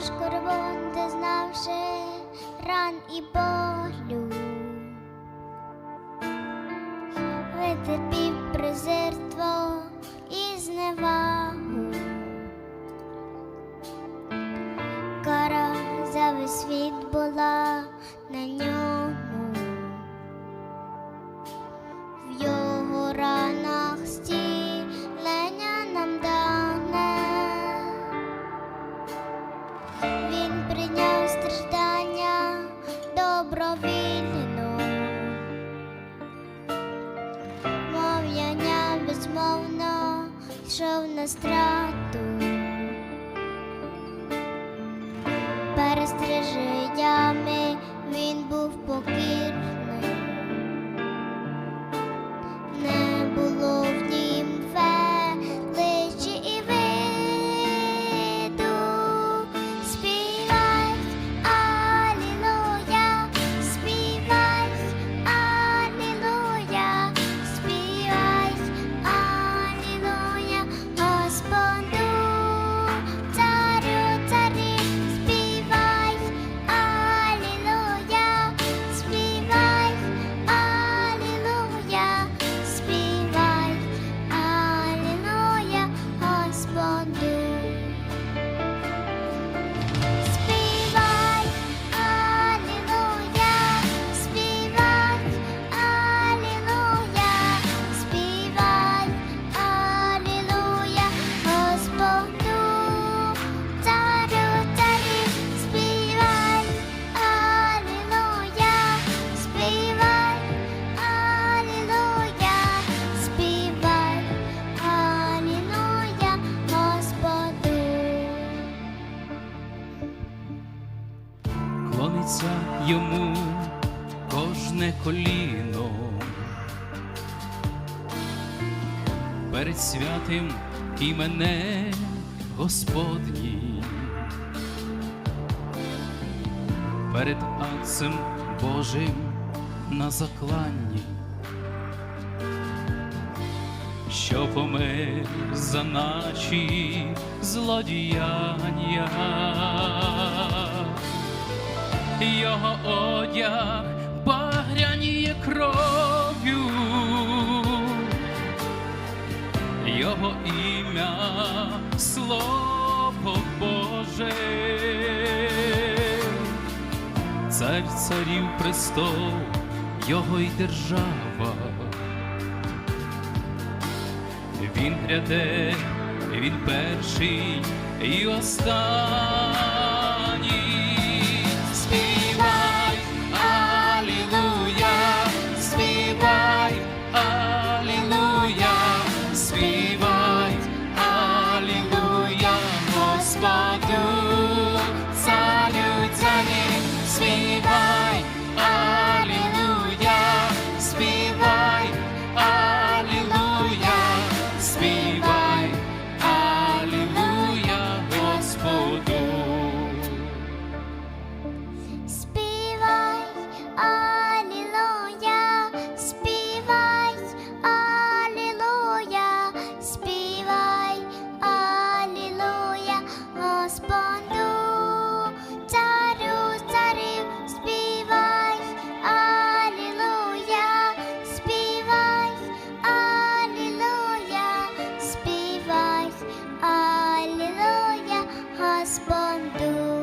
скорбон, де знавши ран і болю. Витерпів презирство і зневагу. Йшов на страту. Йому кожне коліно. Перед святим імене Господній, перед Отцем Божим на закланні, що помер за наші злодіяння його одяг багряніє кров'ю, його ім'я слово Боже, цар царів престол, його й держава. Він гряде, він перший і останній. Śpiewa on through.